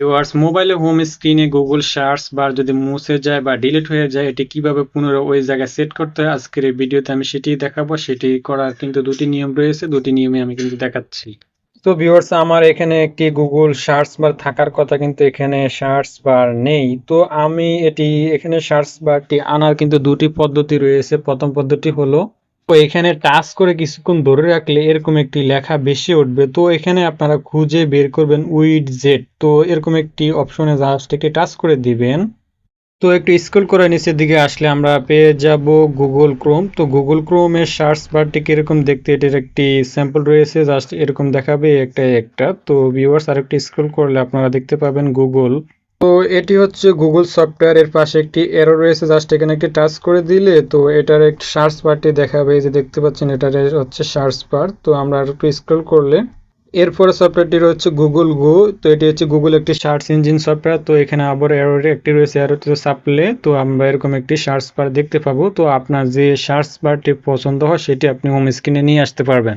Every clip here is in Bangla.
ভিউয়ার্স মোবাইলে হোম স্ক্রিনে গুগল সার্চ বার যদি মুছে যায় বা ডিলিট হয়ে যায়, এটি কীভাবে পুনরায় ওই জায়গায় সেট করতে হয়? আজকের এই ভিডিওতে আমি সেটি দেখাবো। সেটি করার কিন্তু দুটি নিয়ম রয়েছে। দুটি নিয়মে আমি কিন্তু দেখাচ্ছি। তো ভিউয়ার্স আমার এখানে একটি গুগল সার্চ বার থাকার কথা কিন্তু এখানে সার্চ বার নেই। তো আমি এটি, এখানে সার্চ বারটি আনার কিন্তু দুটি পদ্ধতি রয়েছে। প্রথম পদ্ধতি হলো তো এখানে টাচ করে কিছুক্ষণ ধরে রাখলে এরকম একটি লেখা বেশি উঠবে। তো এখানে আপনারা খুঁজে বের করবেন উইড জেড। তো এরকম একটি অপশনে জাস্ট টাচ করে দিবেন। তো একটু স্ক্রল করে নিচের দিকে আসলে আমরা পেয়ে যাব গুগল ক্রোম। তো গুগল ক্রোমের সার্চ বারটি কীরকম দেখতে? এটির একটি স্যাম্পল রয়েছে, জাস্ট এরকম দেখাবে একটা একটা। তো ভিউয়ার্স আরেকটি স্ক্রল করলে আপনারা দেখতে পাবেন গুগল তো এটি হচ্ছে গুগল সফটওয়্যার এর পাশে একটি এরো রয়েছে জাস্ট এখানে একটি টাচ করে দিলে তো এটার একটি সার্চ বারটি দেখাবে। যে দেখতে পাচ্ছেন, এটার হচ্ছে সার্চ বার তো আমরা একটু স্ক্রল করলে এরপরে সফটওয়্যারটি রয়েছে গুগল গো তো এটি হচ্ছে গুগল একটি সার্চ ইঞ্জিন সফটওয়্যার তো এখানে আবার এরোর একটি রয়েছে এর হচ্ছে সাপ্লে তো আমরা এরকম একটি সার্চ বার দেখতে পাবো। তো আপনার যে সার্চ বারটি পছন্দ হয়, সেটি আপনি হোম স্ক্রিনে নিয়ে আসতে পারবেন।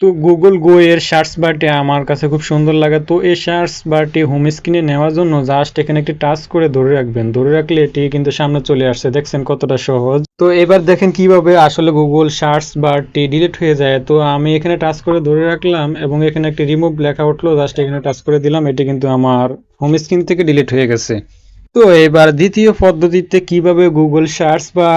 তো গুগল গো এর সার্চ বারটি আমার কাছে খুব সুন্দর লাগে। তো এই সার্চ বারটি হোম স্ক্রিনে নেওয়ার জন্য জাস্ট এখানে একটি টাচ করে ধরে রাখবেন। ধরে রাখলে এটি কিন্তু সামনে চলে আসছে দেখছেন কতটা সহজ। তো এবার দেখেন কীভাবে আসলে গুগল সার্চ বারটি ডিলিট হয়ে যায়। তো আমি এখানে টাচ করে ধরে রাখলাম এবং এখানে একটি রিমুভ লেখা উঠল। জাস্ট এখানে টাচ করে দিলাম। এটি কিন্তু আমার হোম স্ক্রিন থেকে ডিলিট হয়ে গেছে। তো এবার দ্বিতীয় পদ্ধতিতে কীভাবে গুগল সার্চ বা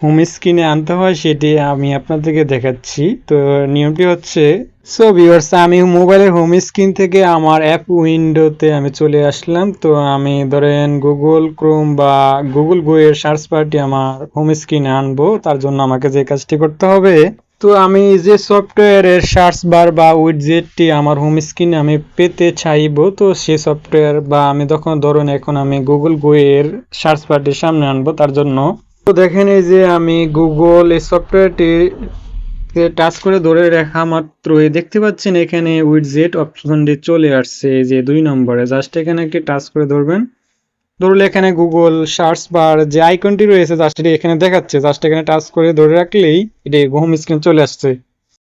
হোম স্ক্রিনে আনতে হয় সেটি আমি আপনাদেরকে দেখাচ্ছি। তো নিয়মটি হচ্ছে সো ভিউয়ার্স আমি মোবাইলের হোম স্ক্রিন থেকে আমার অ্যাপ উইন্ডোতে আমি চলে আসলাম। তো আমি ধরেন গুগল ক্রোম বা গুগল গো এর সার্চ বারটি আমার হোম স্ক্রিনে আনব। তার জন্য আমাকে যে কাজটি করতে হবে তো আমি যে সফটওয়্যারের সার্চ বার বা উইডজেটটি আমার হোম স্ক্রিনে আমি পেতে চাইব, তো সে সফটওয়্যার বা আমি তখন ধরুন এখন আমি গুগল গো এর সার্চ বারটির সামনে আনব তার জন্য। তো দেখেন এই যে আমি গুগল এই সফটওয়্যারটি টাচ করে ধরে রাখা মাত্রই দেখতে পাচ্ছেন এখানে উইডজেট অপশনটি চলে আসছে যে দুই নম্বরে। জাস্ট এখানে একটি টাচ করে ধরবেন। ধরলে এখানে গুগল সার্চ বার যে আইকনটি রয়েছে জাস্ট এটি এখানে দেখাচ্ছে জাস্ট এখানে টাচ করে ধরে রাখলেই এটি হোম স্ক্রিন চলে আসছে।